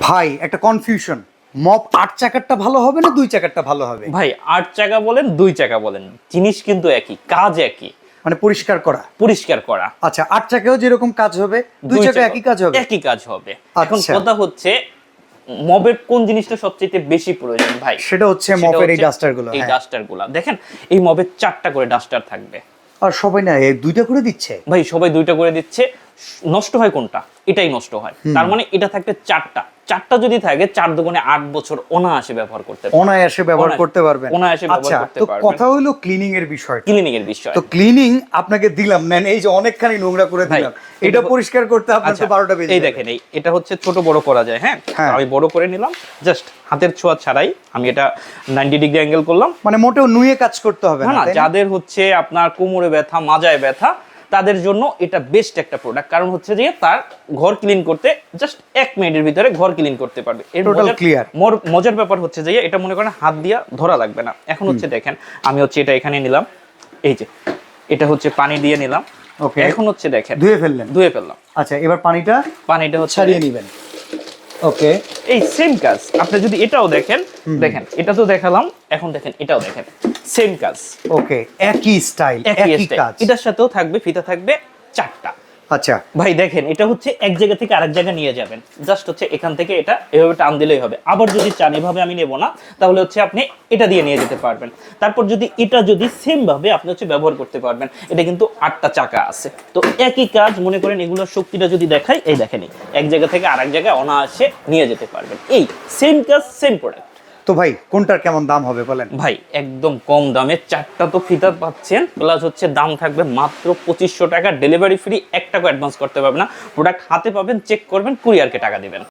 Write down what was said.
ভাই একটা confusion mop আট চাকারটা ভালো হবে না দুই চাকারটা ভালো হবে? ভাই আট চাকা বলেন দুই চাকা বলেন। জিনিস কিন্তু একই কাজ একই। মানে পরিষ্কার করা? পরিষ্কার করা। আচ্ছা আট চাকাও যেরকম কাজ হবে দুই চাকা একই কাজ হবে? একই কাজ হবে। এখন আচ্ছা। কথা হচ্ছে মবের কোন জিনিসটা সবচেয়ে বেশি প্রয়োজন ভাই? সেটা হচ্ছে মপের এই ডাস্টারগুলো এই হ্যাঁ। ডাস্টারগুলা দেখেন এই মবের চারটা করে ডাস্টার থাকবে। আর সবাই না এই দুইটা করে দিচ্ছে? ভাই সবাই দুইটা করে দিচ্ছে। নষ্ট হয় কোনটা? এটাই নষ্ট হয়। তার মানে এটা থাকবে চারটা। চারটা যদি থাকে চার দোকানে আট বছর অনায়াসে ব্যবহার করতে অনায়াসে ব্যবহার করতে পারবেন। অনায়াসে ব্যবহার আচ্ছা তো কথা হলো ক্লিনিং এর বিষয় ক্লিনিং এর বিষয়। তো ক্লিনিং আপনাকে দিলাম নেন এই যে অনেকখানি নোংরা করে দিলাম। এটা পরিষ্কার করতে আপনার তো আচ্ছা, বারোটা বেজে এই। দেখেন এই এটা হচ্ছে ছোট বড় করা যায় হ্যাঁ? হ্যাঁ। আমি বড় করে নিলাম জাস্ট হাতের ছোঁয়া ছাড়াই আমি এটা নাইনটি ডিগ্রি অ্যাঙ্গেল করলাম। মানে মোটেও নুয়ে কাজ করতে হবে না? যাদের হচ্ছে আপনার কোমরে ব্যথা মাজায় ব্যথা তাদের জন্য এটা বেস্ট একটা প্রোডাক্ট কারণ হচ্ছে যে তার ঘর ক্লিন করতে জাস্ট এক মিনিটের ভিতরে ঘর ক্লিন করতে পারবে। এর মজার- মজার ব্যাপার হচ্ছে যে এটা মনে করেন হাত দিয়া ধরা লাগবে না। এখন হচ্ছে দেখেন আমি হচ্ছে এটা এখানে নিলাম। এই যে এটা হচ্ছে পানি দিয়ে নিলাম। ওকে এখন হচ্ছে দেখেন ধুয়ে ফেললেন। ধুয়ে ফেললাম। আচ্ছা এবার পানিটা পানিটা হচ্ছে ছাড়িয়ে নেবেন। ওকে এই সেম কাজ। আপনি যদি এটাও দেখেন দেখেন এটা তো দেখালাম এখন দেখেন এটাও দেখেন। সেম কাজ। ওকে একই স্টাইল একই কাজ। এটার সাথেও থাকবে ফিতা থাকবে চারটা। আচ্ছা। ভাই, দেখেন, এটা হচ্ছে এক জায়গা থেকে আরেক জায়গা নিয়ে যাবেন। জাস্ট হচ্ছে এখান থেকে এটা এভাবে টান দিলেই হবে। আবার যদি চান, এভাবে আমি নেব না, তাহলে হচ্ছে আপনি এটা দিয়ে নিয়ে যেতে পারবেন। তারপর যদি এটা যদি সেম ভাবে আপনি হচ্ছে ব্যবহার করতে পারবেন, এটা কিন্তু আটটা চাকা আছে। তো একই কাজ, মনে করেন এগুলোর শক্তিটা যদি দেখাই, এই দেখেনি, এক জায়গা থেকে আরেক জায়গায় অনায়াসে নিয়ে যেতে পারবেন। এই সেম কাজ সেম প্রোডাক্ট তো ভাই, কোনটার কেমন দাম হবে বলেন? ভাই, একদম কম দামে চারটা তো ফিতা পাচ্ছেন প্লাস হচ্ছে দাম থাকবে মাত্র পঁচিশশো টাকা ডেলিভারি ফ্রি এক টাকা অ্যাডভান্স করতে পারবে না। প্রোডাক্ট হাতে পাবেন চেক করবেন কুরিয়ারকে টাকা দিবেন।